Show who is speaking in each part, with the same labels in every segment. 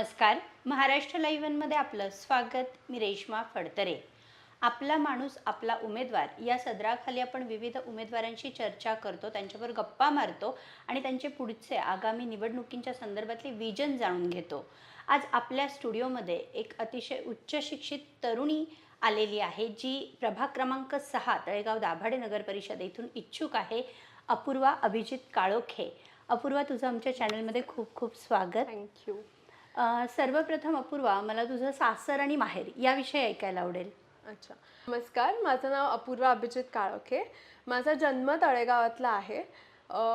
Speaker 1: नमस्कार. महाराष्ट्र लाईव्हमध्ये आपलं स्वागत. मी रेश्मा फडतरे. आपला माणूस आपला उमेदवार या सदराखाली आपण विविध उमेदवारांशी चर्चा करतो त्यांच्यावर गप्पा मारतो आणि त्यांचे पुढचे आगामी निवडणुकींच्या संदर्भातले विजन जाणून घेतो. आज आपल्या स्टुडिओमध्ये एक अतिशय उच्च शिक्षित तरुणी आलेली आहे जी प्रभाग क्रमांक सहा तळेगाव दाभाडे नगर परिषद येथून इच्छुक आहे अपूर्वा अभिजित काळोखे. अपूर्वा तुझं आमच्या चॅनलमध्ये खूप खूप स्वागत.
Speaker 2: थँक्यू
Speaker 1: सर्वप्रथम अपूर्वा मला तुझं सासर आणि माहेर याविषयी ऐकायला आवडेल.
Speaker 2: अच्छा. नमस्कार माझं नाव अपूर्वा अभिजित काळोखे. माझा जन्म तळेगावातला आहे.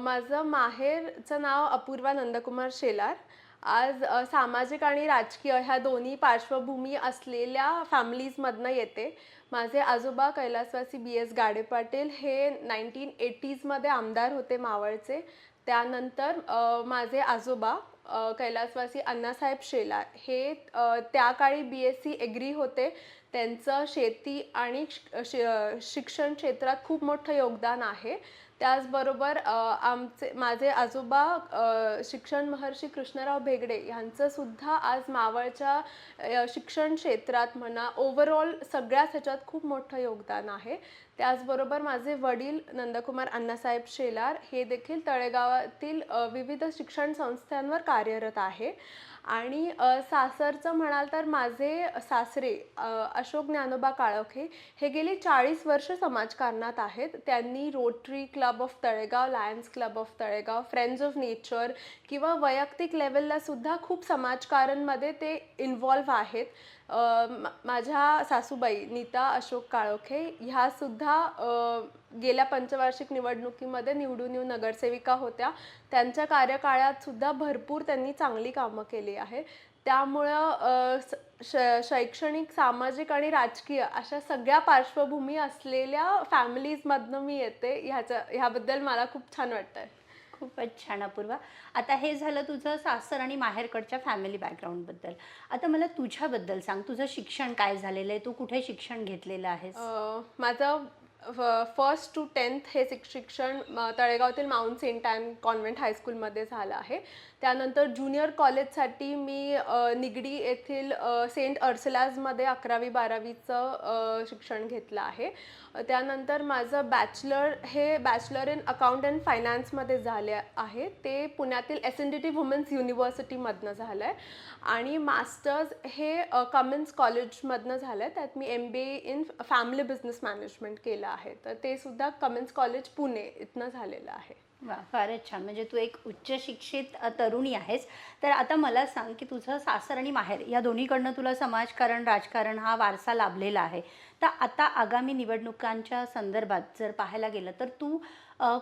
Speaker 2: माझं माहेरचं नाव अपूर्वा नंदकुमार शेलार. आज सामाजिक आणि राजकीय ह्या दोन्ही पार्श्वभूमी असलेल्या फॅमिलीजमधनं येते. माझे आजोबा कैलासवासी बी एस गाडे पाटील हे नाईन्टीन एटीजमध्ये आमदार होते मावळचे. त्यानंतर माझे आजोबा कैलासवासी अण्णासाहेब शेलार हे त्या काळी बी एस सी एग्री होते. त्यांचं शेती आणि शिक्षण क्षेत्रात खूप मोठं योगदान आहे. त्याचबरोबर आमचे माझे आजोबा शिक्षण महर्षी कृष्णराव भेगडे यांचं सुद्धा आज मावळच्या शिक्षण क्षेत्रात म्हणा ओव्हरऑल सगळ्याच ह्याच्यात खूप मोठं योगदान आहे. त्याचबरोबर माझे वडील नंदकुमार अण्णासाहेब शेलार हे देखील तळेगावातील विविध शिक्षण संस्थांवर कार्यरत आहे. आणि सासरचं म्हणाल तर माझे सासरे अशोक ज्ञानोबा काळोखे हे गेली चाळीस वर्ष समाजकारणात आहेत. त्यांनी Rotary club of Talegaon Lions club of Talegaon friends of nature किंवा वैयक्तिक लेवलला सुद्धा खूप समाजकारांमध्ये ते इन्व्हॉल्व्ह आहेत. माझ्या सासूबाई नीता अशोक काळोखे ह्यासुद्धा गेल्या पंचवार्षिक निवडणुकीमध्ये निवडून येऊन नगरसेविका होत्या. त्यांच्या कार्यकाळात सुद्धा भरपूर त्यांनी चांगली कामं केली आहे. त्यामुळं श- शैक्षणिक सामाजिक आणि राजकीय अशा सगळ्या पार्श्वभूमी असलेल्या फॅमिलीजमधनं मी येते. ह्याच्या ह्याबद्दल मला खूप छान वाटतंय.
Speaker 1: खूपच छान अपूर्वा. आता हे झालं तुझं सासर आणि माहेरकडच्या फॅमिली बॅकग्राऊंडबद्दल. आता मला तुझ्याबद्दल सांग. तुझं शिक्षण काय झालेलं आहे? तू कुठे शिक्षण घेतलेलं आहेस?
Speaker 2: माझं फर्स्ट टू टेन्थ हे शिक्षण तळेगावतील तळेगावातील माउंट सेंट अँड कॉन्व्हेंट हायस्कूलमध्ये झालं आहे. त्यानंतर ज्युनियर कॉलेजसाठी मी निगडी येथील सेंट अर्सलाजमध्ये अकरावी बारावीचं शिक्षण घेतलं आहे. त्यानंतर माझं बॅचलर हे बॅचलर इन अकाउंट अँड फायनान्समध्ये झाले आहे. ते पुण्यातील S N D T women's युनिव्हर्सिटीमधनं झालं आहे आणि मास्टर्स हे अ, कमिन्स कॉलेजमधनं झालं आहे त्यात मी M B A in family business management केलं आहे. तर ते सुद्धा कमिन्स कॉलेज पुणे इथनं झालेलं आहे.
Speaker 1: वा फारच छान. म्हणजे तू एक उच्च शिक्षित तरुणी आहेस. तर आता मला सांग की तुझं सासर आणि माहेर या दोन्हीकडनं तुला समाजकारण राजकारण हा वारसा लाभलेला आहे. तर आता आगामी निवडणुकांच्या संदर्भात जर पाहायला गेलं तर तू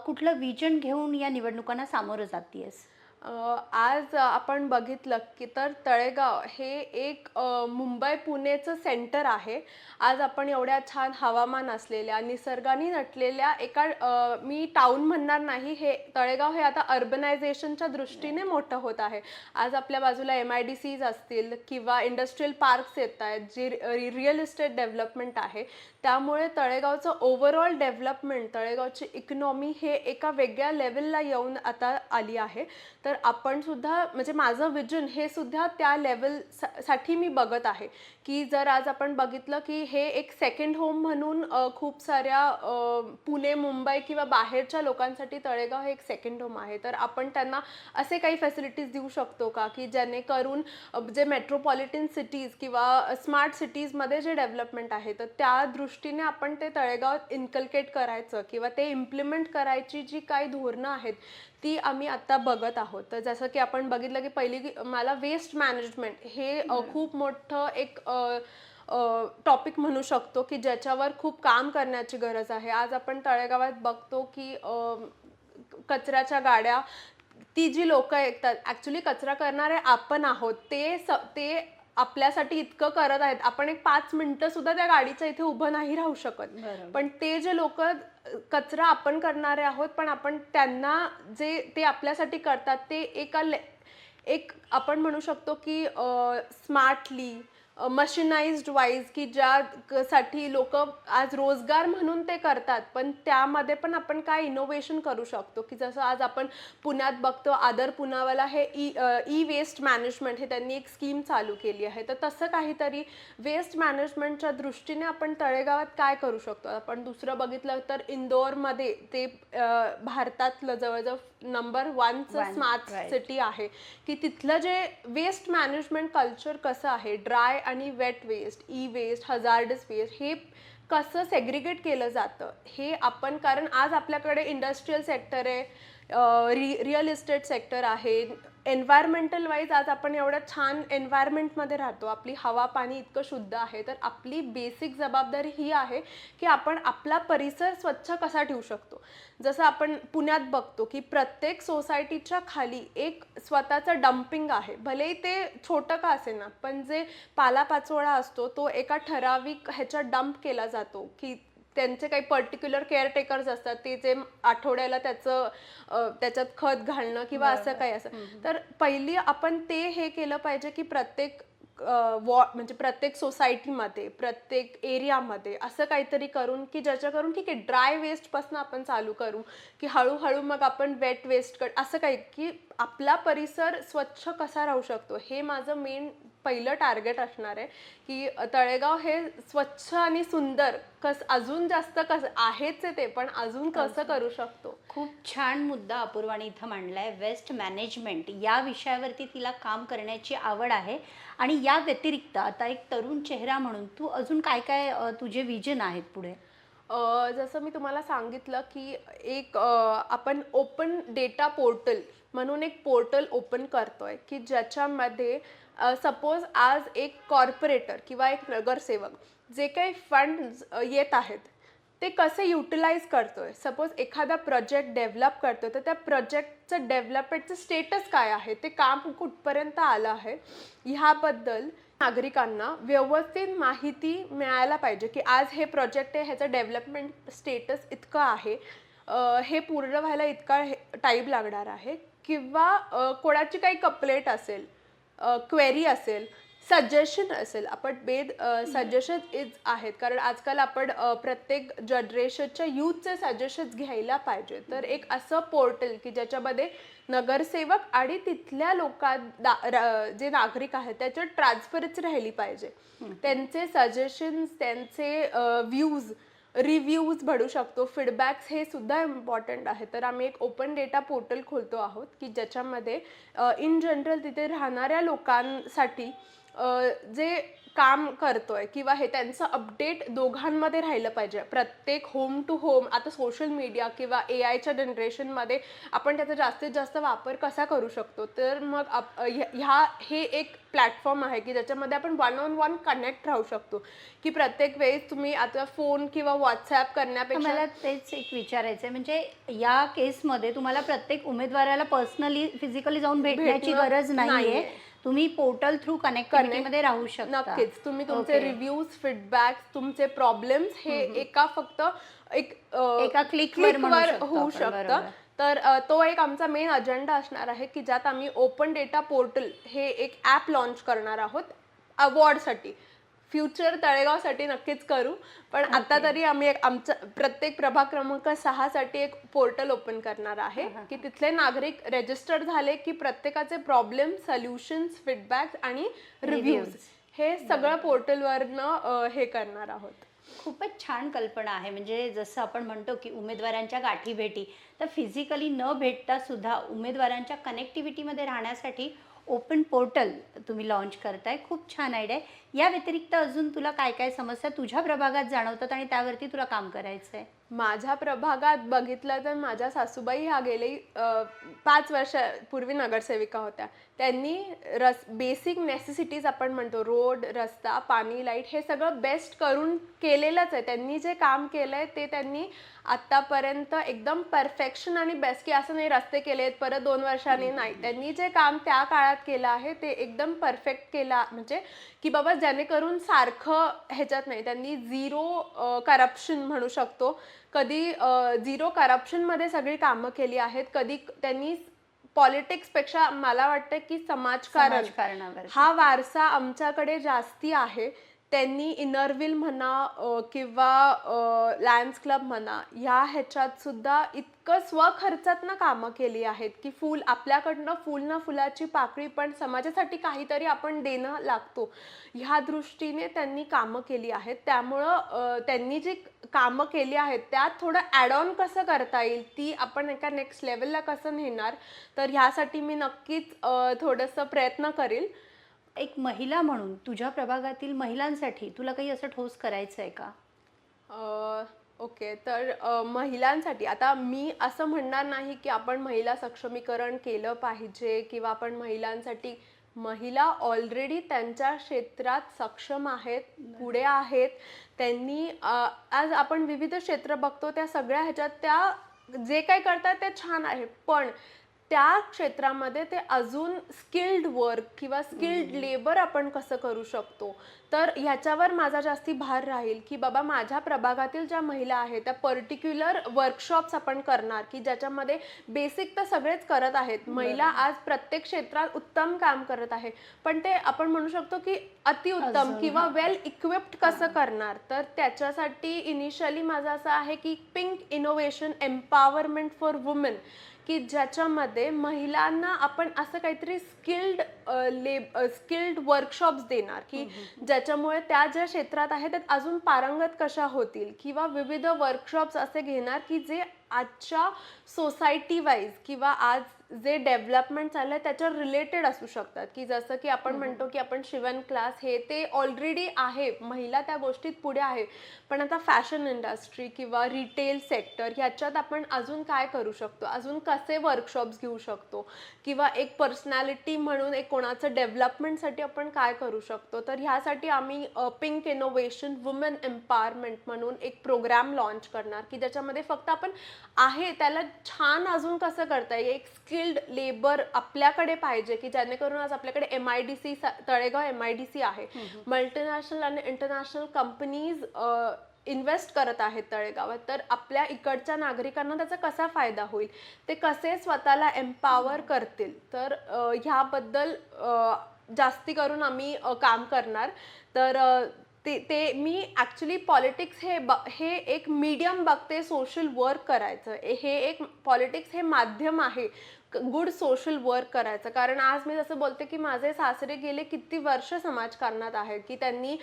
Speaker 1: कुठलं विजन घेऊन या निवडणुकांना सामोरं जातीयस?
Speaker 2: आज आपण बघितलं की तर तळेगाव हे एक मुंबई पुणेचं सेंटर आहे. आज आपण एवढ्या छान हवामान असलेल्या निसर्गाने नटलेल्या एका मी टाऊन म्हणणार नाही हे तळेगाव हे आता अर्बनायझेशनच्या दृष्टीने मोठं होत आहे. आज आपल्या बाजूला एम आय डी सीज असतील किंवा इंडस्ट्रीयल पार्क्स येत आहेत जी रिअल इस्टेट डेव्हलपमेंट आहे. त्यामुळे तळेगावचं ओव्हरऑल डेव्हलपमेंट तळेगावची इकॉनॉमी हे एका वेगळ्या लेवलला येऊन आता आली आहे. तर आपण सुद्धा म्हणजे माझं विजन हे सुद्धा त्या लेवलसाठी मी बघत आहे. की जर आज आपण बघितलं की हे एक सेकंड होम म्हणून खूप साऱ्या पुणे मुंबई किंवा बाहेरच्या लोकांसाठी तळेगाव हे एक सेकंड होम आहे. तर आपण त्यांना असे काही फॅसिलिटीज देऊ शकतो का? की जेणेकरून जे मेट्रोपॉलिटन सिटीज किंवा स्मार्ट सिटीजमध्ये जे डेव्हलपमेंट आहे तर त्या दृष्टीने आपण ते तळेगाव इन्कल्केट करायचं किंवा ते इम्प्लिमेंट करायची जी काही धोरणं आहेत ती आम्ही आता बघत आहोत. तर जसं की आपण बघितलं की पहिली की मला वेस्ट मॅनेजमेंट हे खूप मोठं एक टॉपिक म्हणू शकतो की ज्याच्यावर खूप काम करण्याची गरज आहे. आज आपण तळेगावात बघतो की कचऱ्याच्या गाड्या ती जी लोक येतात ॲक्च्युली कचरा करणारे आपण आहोत. ते स ते आपल्यासाठी इतकं करत आहेत. आपण एक पाच मिनिटं सुद्धा त्या गाडीच्या इथे उभं नाही राहू शकत. पण ते जे लोक कचरा आपण करणारे आहोत पण आपण त्यांना जे ते आपल्यासाठी करतात ते एका ले एक आपण म्हणू शकतो की स्मार्टली मशिनाइज्ड वाईज की ज्या क- साठी लोक आज रोजगार म्हणून ते करतात पण त्यामध्ये पण आपण काय इनोव्हेशन करू शकतो? की जसं आज आपण पुण्यात बघतो आदर पुनावाला हे ई ई वेस्ट मॅनेजमेंट हे त्यांनी एक स्कीम चालू केली आहे. तर तसं काहीतरी वेस्ट मॅनेजमेंटच्या दृष्टीने आपण तळेगावात काय करू शकतो? आपण दुसरं बघितलं तर इंदोरमध्ये ते भारतातलं जवळजवळ नंबर वनचं स्मार्ट. सिटी आहे. की तिथलं जे वेस्ट मॅनेजमेंट कल्चर कसं आहे? ड्राय आणि wet waste E waste hazardous waste हे कसं सेग्रिगेट केलं जातं? हे आपण कारण आज आपल्याकडे इंडस्ट्रीयल सेक्टर आहे रि रिअल इस्टेट सेक्टर आहे एन्व्हायरमेंटल वाईज आज आपण एवढ्या छान एन्व्हायरमेंटमध्ये राहतो. आपली हवा पाणी इतकं शुद्ध आहे. तर आपली बेसिक जबाबदारी ही आहे की आपण आपला परिसर स्वच्छ कसा ठेवू शकतो. जसं आपण पुण्यात बघतो की प्रत्येक सोसायटीच्या खाली एक स्वतःचं डम्पिंग आहे. भलेही ते छोटं का असेना पण जे पालापाचोळा असतो तो एका ठराविक ह्याच्यात डंप केला जातो की त्यांचे काही पर्टिक्युलर केअरटेकर्स असतात ते जे आठवड्याला त्याचं त्याच्यात खत घालणं किंवा असं काही असं. तर पहिली आपण ते हे केलं पाहिजे की प्रत्येक वॉ म्हणजे प्रत्येक सोसायटीमध्ये प्रत्येक एरियामध्ये असं काहीतरी करून की ज्याच्या करून ठीक आहे ड्राय वेस्टपासून आपण चालू करू की हळूहळू मग आपण वेट वेस्ट कट असं काही की आपला परिसर स्वच्छ कसा राहू शकतो हे माझं मेन पहिलं टार्गेट असणार आहे की तळेगाव हे स्वच्छ आणि सुंदर कस अजून जास्त कसं आहेच आहे ते पण अजून कसं करू शकतो?
Speaker 1: खूप छान मुद्दा अपूर्वाने इथं मांडलाय. वेस्ट मॅनेजमेंट या विषयावरती तिला काम करण्याची आवड आहे. आणि या व्यतिरिक्त आता एक तरुण चेहरा म्हणून तू अजून काय काय तुझे विजन आहेत पुढे?
Speaker 2: जसं मी तुम्हाला सांगितलं की एक आपण ओपन डेटा पोर्टल म्हणून एक पोर्टल ओपन करतोय की ज्याच्यामध्ये सपोज आज एक कॉर्पोरेटर किंवा एक नगरसेवक जे काही फंड येत आहेत ते कसे युटिलाइज आहे सपोज एखादा प्रोजेक्ट डेव्हलप करतो तर त्या प्रोजेक्टचं डेव्हलपमेंटचं स्टेटस काय आहे? ते काम कुठपर्यंत आलं आहे? ह्याबद्दल नागरिकांना व्यवस्थित माहिती मिळायला पाहिजे की आज हे प्रोजेक्ट आहे ह्याचं डेव्हलपमेंट स्टेटस इतकं आहे हे पूर्ण व्हायला इतका टाईम लागणार आहे किंवा कोणाची काही कप्लेट असेल क्वेरी असेल सजेशन असेल आपण बेद सजेशन इज आहेत. कारण आजकाल आपण प्रत्येक जनरेशनच्या यूथचे सजेशन्स घ्यायला पाहिजे. तर एक असं पोर्टल की ज्याच्यामध्ये नगरसेवक आणि तिथल्या लोकां जे नागरिक आहेत त्याच्यात ट्रान्सफरन्सी राहिली पाहिजे. त्यांचे सजेशन्स त्यांचे व्ह्यूज रिव्ह्यूज भरू शकतो फीडबॅक्स हे सुद्धा इम्पॉर्टंट आहे. तर आम्ही एक ओपन डेटा पोर्टल खोलतो आहोत की ज्याच्यामध्ये इन जनरल तिथे राहणाऱ्या लोकांसाठी जे काम करतोय किंवा हे त्यांचं अपडेट दोघांमध्ये राहिलं पाहिजे. प्रत्येक होम टू होम आता सोशल मीडिया किंवा ए आयच्या जनरेशनमध्ये आपण त्याचा जास्तीत जास्त वापर कसा करू शकतो? तर मग आप- ह्या हे एक प्लॅटफॉर्म आहे की ज्याच्यामध्ये आपण वन ऑन वन कनेक्ट राहू शकतो. की प्रत्येक वेळेस तुम्ही आता फोन किंवा व्हॉट्सॲप करण्यापेक्षा
Speaker 1: मला तेच एक विचारायचं आहे म्हणजे या केसमध्ये तुम्हाला प्रत्येक उमेदवाराला पर्सनली फिजिकली जाऊन भेटण्याची
Speaker 2: भेटणं
Speaker 1: गरज नाहीये.
Speaker 2: नाहीये.
Speaker 1: तुम्ही पोर्टल थ्रू कनेक्टिव्हिटी मध्ये राहू शकता.
Speaker 2: नक्कीच. तुम्ही तुमचे. रिव्ह्यूज फीडबॅक तुमचे प्रॉब्लेम्स हे एका फक्त एक
Speaker 1: एका click वर म्हणू
Speaker 2: click
Speaker 1: शकतो
Speaker 2: होऊ शकतं. तर तो एक आमचा मेन अजेंडा असणार आहे की ज्यात आम्ही ओपन डेटा पोर्टल हे एक ॲप लॉन्च करणार आहोत अवॉर्डसाठी फ्युचर तळेगावसाठी नक्कीच करू. पण आता तरी आम्ही एक आमच्या प्रत्येक प्रभाग क्रमांक सहासाठी एक पोर्टल ओपन करणार आहे की तिथले नागरिक रजिस्टर झाले की प्रत्येकाचे प्रॉब्लेम सोल्युशन्स फीडबॅक आणि रिव्ह्यूज हे सगळं पोर्टलवरनं हे करणार आहोत.
Speaker 1: खूपच छान कल्पना आहे. म्हणजे जसं आपण म्हणतो की उमेदवारांच्या गाठी भेटी तर फिजिकली न भेटता सुद्धा उमेदवारांच्या कनेक्टिव्हिटीमध्ये राहण्यासाठी ओपन पोर्टल तुम्ही लॉन्च करताय. खूप छान आयडिया आहे. या व्यतिरिक्त अजून तुला काय काय समस्या तुझ्या प्रभागात जाणवतात आणि त्यावरती तुला काम करायचं आहे
Speaker 2: माझ्या प्रभागात बघितलं तर माझ्या सासूबाई ह्या गेली पाच वर्षापूर्वी नगरसेविका होत्या. त्यांनी रस बेसिक नेसेसिटीज आपण म्हणतो रोड रस्ता पाणी लाइट हे सगळं बेस्ट करून केलेलंच आहे. त्यांनी जे काम केलं आहे ते त्यांनी आत्तापर्यंत एकदम परफेक्शन आणि बेस्ट की असं नाही रस्ते केले आहेत परत दोन वर्षांनी नाही. त्यांनी जे काम त्या काळात केलं आहे ते एकदम परफेक्ट केला म्हणजे की बाबा जेणेकरून सारखं ह्याच्यात नाही. त्यांनी झिरो करप्शन म्हणू शकतो. कधी झिरो करप्शनमध्ये सगळी कामं केली आहेत कधी त्यांनी पॉलिटिक्सपेक्षा मला वाटतं की समाजकारण.
Speaker 1: समाजकारणावर
Speaker 2: हा वारसा आमच्याकडे जास्ती आहे. त्यांनी इनरविल म्हणा किंवा लॅन्स क्लब म्हणा ह्या ह्याच्यात सुद्धा इतकं स्वखर्चातनं कामं केली आहेत की फूल आपल्याकडनं फुल ना फुलाची पाकळी पण समाजासाठी काहीतरी आपण देणं लागतो. ह्या दृष्टीने त्यांनी कामं केली आहेत. त्यामुळं त्यांनी जी कामं केली आहेत त्यात थोडं ॲड ऑन कसं करता येईल ती आपण एका नेक्स्ट लेवलला कसं नेणार तर ह्यासाठी मी नक्कीच थोडंसं प्रयत्न करेल.
Speaker 1: एक महिला म्हणून तुझ्या प्रभागातील महिलांसाठी तुला काही असं ठोस करायचं आहे का
Speaker 2: ओके. तर अ, महिलांसाठी आता मी असं म्हणणार नाही की आपण महिला सक्षमीकरण केलं पाहिजे किंवा आपण महिलांसाठी महिला ऑलरेडी त्यांच्या क्षेत्रात सक्षम आहेत पुढे आहेत. त्यांनी अ, आज आपण विविध क्षेत्र बघतो त्या सगळ्या ह्याच्यात त्या जे काही करतात ते छान आहे. पण त्या क्षेत्रामध्ये ते अजून स्किल्ड वर्क किंवा स्किल्ड लेबर आपण कसं करू शकतो? तर ह्याच्यावर माझा जास्ती भार राहील की बाबा माझ्या प्रभागातील ज्या महिला आहेत त्या पर्टिक्युलर वर्कशॉप्स आपण करणार की ज्याच्यामध्ये बेसिक तर सगळेच करत आहेत. महिला आज प्रत्येक क्षेत्रात उत्तम काम करत आहे. पण ते आपण म्हणू शकतो की अतिउत्तम किंवा. वेल इक्विप्ड कसं करणार? तर त्याच्यासाठी इनिशियली माझं असं आहे की pink innovation empowerment for women की ज्याच्यामध्ये महिलांना आपण असं काहीतरी स्किल्ड लेब स्किल्ड वर्कशॉप्स देणार. की ज्याच्यामुळे त्या ज्या क्षेत्रात आहेत त्यात अजून पारंगत कशा होतील? किंवा विविध वर्कशॉप्स असे घेणार की जे आजच्या सोसायटी वाईज किंवा आज जे डेव्हलपमेंट चाललं आहे त्याच्यावर रिलेटेड असू शकतात. की जसं की आपण म्हणतो की आपण शिवण क्लास हे ते ऑलरेडी आहे. महिला त्या गोष्टीत पुढे आहे. पण आता फॅशन इंडस्ट्री किंवा रिटेल सेक्टर ह्याच्यात आपण अजून काय करू शकतो? अजून कसे वर्कशॉप्स घेऊ शकतो? किंवा एक पर्सनॅलिटी म्हणून एक कोणाचं डेव्हलपमेंटसाठी आपण काय करू शकतो? तर ह्यासाठी आम्ही पिंक इनोव्हेशन वुमेन एम्पॉवरमेंट म्हणून एक प्रोग्राम लॉन्च करणार. की ज्याच्यामध्ये फक्त आपण आहे त्याला छान अजून कसं करता येईल? एक स्किल्ड लेबर आपल्याकडे पाहिजे की जेणेकरून आज आपल्याकडे M I D C Talegaon M I D C आहे. मल्टीनॅशनल आणि इंटरनॅशनल कंपनीज इन्व्हेस्ट करत आहेत तळेगावात. तर आपल्या इकडच्या नागरिकांना त्याचा कसा फायदा होईल? ते कसे स्वतःला एम्पॉवर करतील? तर ह्याबद्दल जास्ती करून आम्ही काम करणार. तर ते ते मी ॲक्च्युली पॉलिटिक्स हे ब हे एक मीडियम बघते सोशल वर्क करायचं. हे एक पॉलिटिक्स हे माध्यम आहे. गुड सोशल वर्क करायचं. कारण आज मी जसं बोलते की माझे सासरे गेले किती वर्ष समाजकारणात आहेत की त्यांनी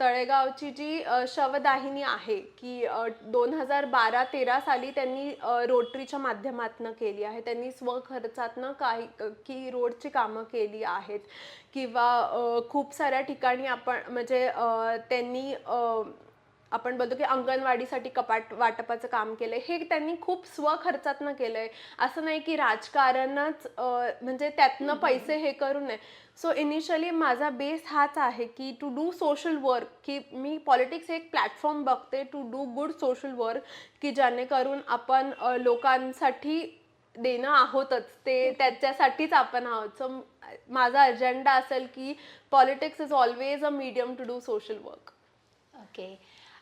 Speaker 2: तळेगावची जी शवदाहिनी आहे की दोन हजार बारा तेरा साली त्यांनी रोटरीच्या माध्यमातनं केली आहे. त्यांनी स्वखर्चातनं काही की रोडची कामं केली आहेत. किंवा खूप साऱ्या ठिकाणी आपण म्हणजे त्यांनी आपण बोलतो की अंगणवाडीसाठी कपाट वाटपाचं काम केलंय हे त्यांनी खूप स्वखर्चातनं केलंय. असं नाही की राजकारणच म्हणजे त्यातनं पैसे हे करू नये. सो इनिशियली माझा बेस हाच आहे की टू डू सोशल वर्क की मी पॉलिटिक्स एक प्लॅटफॉर्म बघते to do good social work की जेणेकरून आपण लोकांसाठी देणं आहोतच. ते त्याच्यासाठीच आपण आहोत. सो माझा अजेंडा असेल की politics is always a medium to do social work
Speaker 1: okay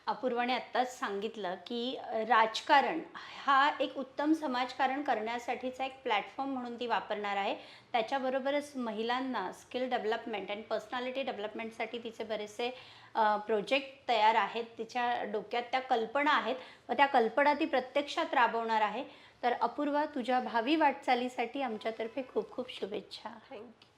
Speaker 1: अपूर्वाने आत्ताच सांगितलं की राजकारण हा एक उत्तम समाजकारण करण्यासाठीचा एक प्लॅटफॉर्म म्हणून ती वापरणार आहे. त्याच्याबरोबरच महिलांना स्किल डेव्हलपमेंट अँड पर्सनॅलिटी डेव्हलपमेंटसाठी तिचे बरेचसे प्रोजेक्ट तयार आहेत. तिच्या डोक्यात त्या कल्पना आहेत. व त्या कल्पना ती प्रत्यक्षात राबवणार आहे. तर अपूर्वा तुझ्या भावी वाटचालीसाठी आमच्यातर्फे खूप खूप शुभेच्छा.
Speaker 2: थँक्यू